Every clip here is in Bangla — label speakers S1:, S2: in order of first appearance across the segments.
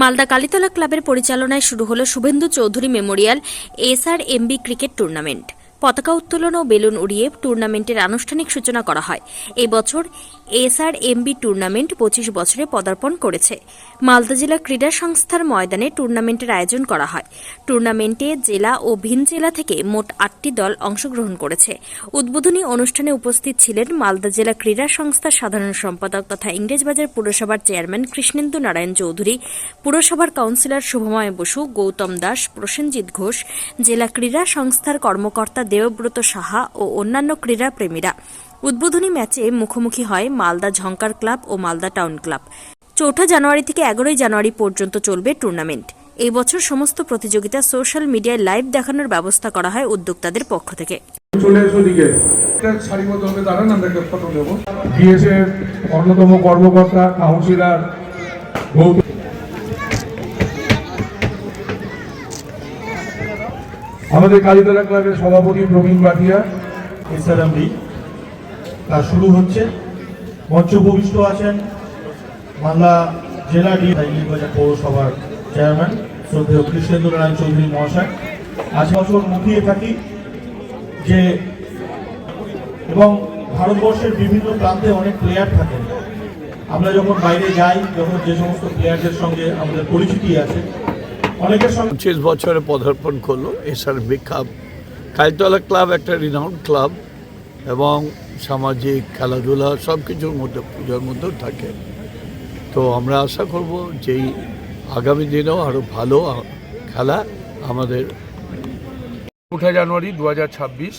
S1: মালদা কালীতলা ক্লাবের পরিচালনায় শুরু হলো Shubhendu Chowdhury memorial SR MB cricket tournament. পতাকা উত্তোলন ও বেলুন উড়িয়ে টুর্নামেন্টের আনুষ্ঠানিক সূচনা করা হয়। এবছর বছর এসআর এমবি টুর্নামেন্ট পঁচিশ বছরে পদার্পণ করেছে। মালদা জেলা ক্রীড়া সংস্থার ময়দানে টুর্নামেন্টের আয়োজন করা হয়। টুর্নামেন্টে জেলা ও ভিন জেলা থেকে মোট আটটি দল অংশগ্রহণ করেছে। উদ্বোধনী অনুষ্ঠানে উপস্থিত ছিলেন মালদা জেলা ক্রীড়া সংস্থার সাধারণ সম্পাদক তথা ইংরেজবাজার পুরসভার চেয়ারম্যান কৃষ্ণেন্দু নারায়ণ চৌধুরী, পুরসভার কাউন্সিলর শুভময় বসু, গৌতম দাস, প্রসেনজিৎ ঘোষ, জেলা ক্রীড়া সংস্থার কর্মকর্তা দেবব্রত সাহা ও অন্যান্য ক্রীড়া প্রেমীরা। উদ্বোধনী ম্যাচে মুখোমুখি হয় মালদা ঝঙ্কার ক্লাব ও মালদা টাউন ক্লাব। চৌঠা জানুয়ারি থেকে এগারোই জানুয়ারি পর্যন্ত চলবে টুর্নামেন্ট। এই বছর সমস্ত প্রতিযোগিতা সোশ্যাল মিডিয়ায় লাইভ দেখানোর ব্যবস্থা করা হয় উদ্যোক্তাদের পক্ষ থেকে।
S2: চলে এসো দিকে সারিবদ্ধভাবে দাঁড়ান আমরা একটা ফটো নেব ডিএসএর অন্যতম কর্মকর্তা কাউন্সিলর আমাদের কালীতলা ক্লাবের সভাপতি প্রবীণ বাটিয়া
S3: এসআরএমডি তা শুরু হচ্ছে। মঞ্চ উপবিষ্ট আছেন মালদা জেলা ডি ইংলিশবাজার পৌরসভার চেয়ারম্যান শ্রদ্ধেয় কৃষ্ণেন্দ্র নারায়ণ চৌধুরী মহাশয়। আজ বছর মুখিয়ে থাকি যে এবং ভারতবর্ষের বিভিন্ন প্রান্তে অনেক প্লেয়ার থাকেন। আমরা যখন বাইরে যাই, যখন যে সমস্ত প্লেয়ারদের সঙ্গে আমাদের পরিচিতি আছে
S4: পঁচিশ বছরে পদার্পণ করল এসআরবি কাপ কালতলা ক্লাব একটা রিনাউন্ড ক্লাব এবং সামাজিক খেলাধুলা সব কিছুর মধ্যে পুজোর মধ্যেও থাকে। তো আমরা আশা করব যেই আগামী দিনেও আরও ভালো খেলা আমাদের
S2: চৌঠা জানুয়ারি দু হাজার ছাব্বিশ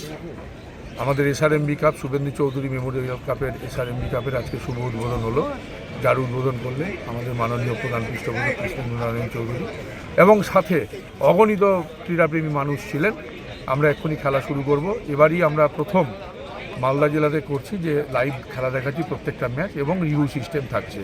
S2: আমাদের SRMB cup Shubhendu Chowdhury memorial কাপের এসআরএমবি কাপের আজকে শুভ উদ্বোধন হলো যার উদ্বোধন করলে আমাদের মাননীয় প্রধান পৃষ্ঠপোষক কৃষ্ণেন্দ্র নারায়ণ চৌধুরী এবং সাথে অগণিত ক্রীড়াপ্রেমী মানুষ ছিলেন। আমরা এক্ষুনি খেলা শুরু করব। এবারই আমরা প্রথম মালদা জেলাতে করছি যে লাইভ খেলা দেখাচ্ছি প্রত্যেকটা ম্যাচ এবং রিভিউ সিস্টেম থাকছে।